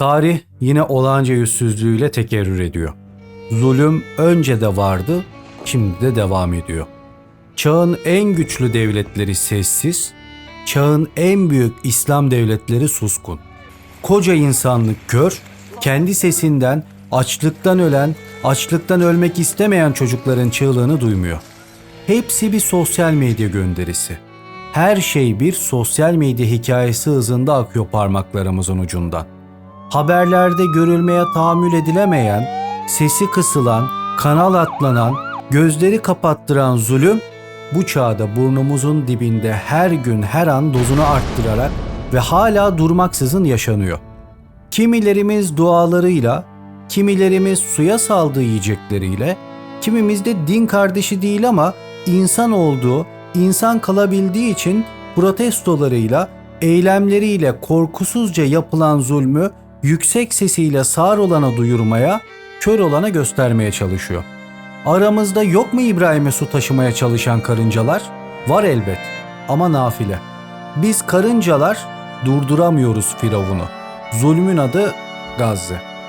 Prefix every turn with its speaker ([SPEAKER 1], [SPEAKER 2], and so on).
[SPEAKER 1] Tarih yine olağanca yüzsüzlüğüyle tekerrür ediyor. Zulüm önce de vardı, şimdi de devam ediyor. Çağın en güçlü devletleri sessiz, çağın en büyük İslam devletleri suskun. Koca insanlık kör, kendi sesinden açlıktan ölen, açlıktan ölmek istemeyen çocukların çığlığını duymuyor. Hepsi bir sosyal medya gönderisi. Her şey bir sosyal medya hikayesi hızında akıyor parmaklarımızın ucundan. Haberlerde görülmeye tahammül edilemeyen, sesi kısılan, kanal atlanan, gözleri kapattıran zulüm bu çağda burnumuzun dibinde her gün her an dozunu arttırarak ve hala durmaksızın yaşanıyor. Kimilerimiz dualarıyla, kimilerimiz suya saldığı yiyecekleriyle, kimimiz de din kardeşi değil ama insan olduğu, insan kalabildiği için protestolarıyla, eylemleriyle korkusuzca yapılan zulmü yüksek sesiyle sağır olana duyurmaya, kör olana göstermeye çalışıyor. Aramızda yok mu İbrahim'e su taşımaya çalışan karıncalar? Var elbet ama nafile. Biz karıncalar durduramıyoruz Firavun'u. Zulmün adı Gazze.